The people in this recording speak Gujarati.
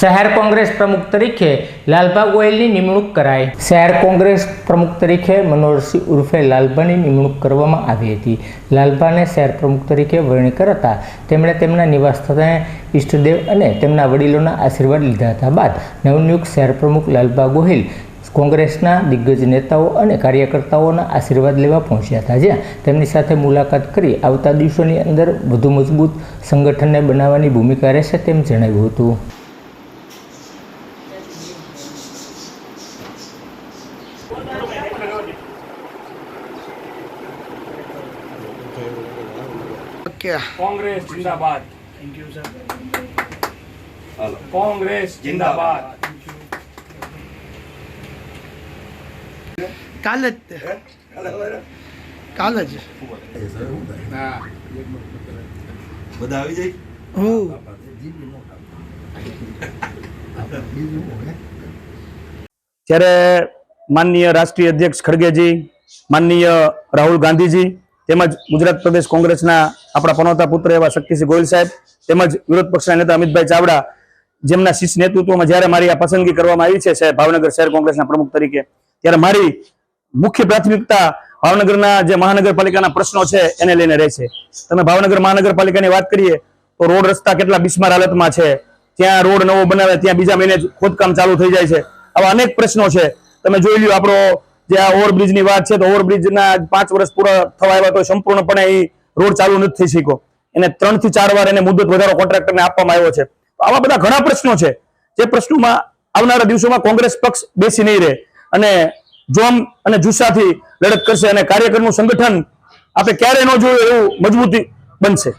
શહેર કોંગ્રેસ પ્રમુખ તરીકે લાલભા ગોયલની નિમણૂક કરાઈ. શહેર કોંગ્રેસ પ્રમુખ તરીકે મનોહરસિંહ ઉર્ફે લાલભાની નિમણૂક કરવામાં આવી હતી. લાલભાને શહેર પ્રમુખ તરીકે વરણી કરતા તેમણે તેમના નિવાસ સ્થાને ઈષ્ટદેવ અને તેમના વડીલોના આશીર્વાદ લીધા હતા બાદ નવનિયુક્ત શહેર પ્રમુખ લાલભા ગોહિલ કોંગ્રેસના દિગ્ગજ નેતાઓ અને કાર્યકર્તાઓના આશીર્વાદ લેવા પહોંચ્યા હતા, જ્યાં તેમની સાથે મુલાકાત કરી આવતા દિવસોની અંદર વધુ મજબૂત સંગઠનને બનાવવાની ભૂમિકા રહેશે તેમ જણાવ્યું હતું. કોંગ્રેસ જિંદાબાદ સર કોંગ્રેસ જિંદાબાદ કાલે કાલે જ બધા આવી જાય હું માનનીય રાષ્ટ્રીય અધ્યક્ષ ખડગેજી, માનનીય રાહુલ ગાંધીજી, તેમજ ગુજરાત પ્રદેશ કોંગ્રેસના આપણા પનોતા પુત્ર એવા શક્તિસિંહ ગોયલ સાહેબ, તેમજ વિરોધ પક્ષના નેતા અમિતભાઈ ચાવડા, જેમના શીર્ષ નેતૃત્વમાં જ્યારે મારી આ પસંદગી કરવામાં આવી છે સાહેબ, ભાવનગર શહેર કોંગ્રેસના પ્રમુખ તરીકે, ત્યારે મારી મુખ્ય પ્રાથમિકતા ભાવનગરના જે મહાનગરપાલિકાના પ્રશ્નો છે એને લઈને રહે છે. તમે ભાવનગર મહાનગરપાલિકાની વાત કરીએ, તો રોડ રસ્તા કેટલા બિસ્માર હાલતમાં છે, ત્યાં રોડ નવો બનાવે, ત્યાં બીજા મહિને ખોદકામ ચાલુ થઈ જાય છે. આવા અનેક પ્રશ્નો છે. તમે જોઈ લ્યો આપણો જે આ ઓવરબ્રિજની વાત છે, તો ઓવરબ્રિજ ના પાંચ વર્ષ પૂરા થવા આવ્યા તો સંપૂર્ણપણે એ રોડ ચાલુ નથી થઈ એને ત્રણથી ચાર વાર એને મુદત વધારો કોન્ટ્રાક્ટરને આપવામાં આવ્યો છે. તો આવા બધા ઘણા પ્રશ્નો છે. જે પ્રશ્નોમાં આવનારા દિવસોમાં કોંગ્રેસ પક્ષ બેસી નહીં રહે. અને જોમ અને જુસ્સાથી લડત કરશે અને કાર્યકરનું સંગઠન આપણે ક્યારે ન જોયું એવું મજબૂતી બનશે.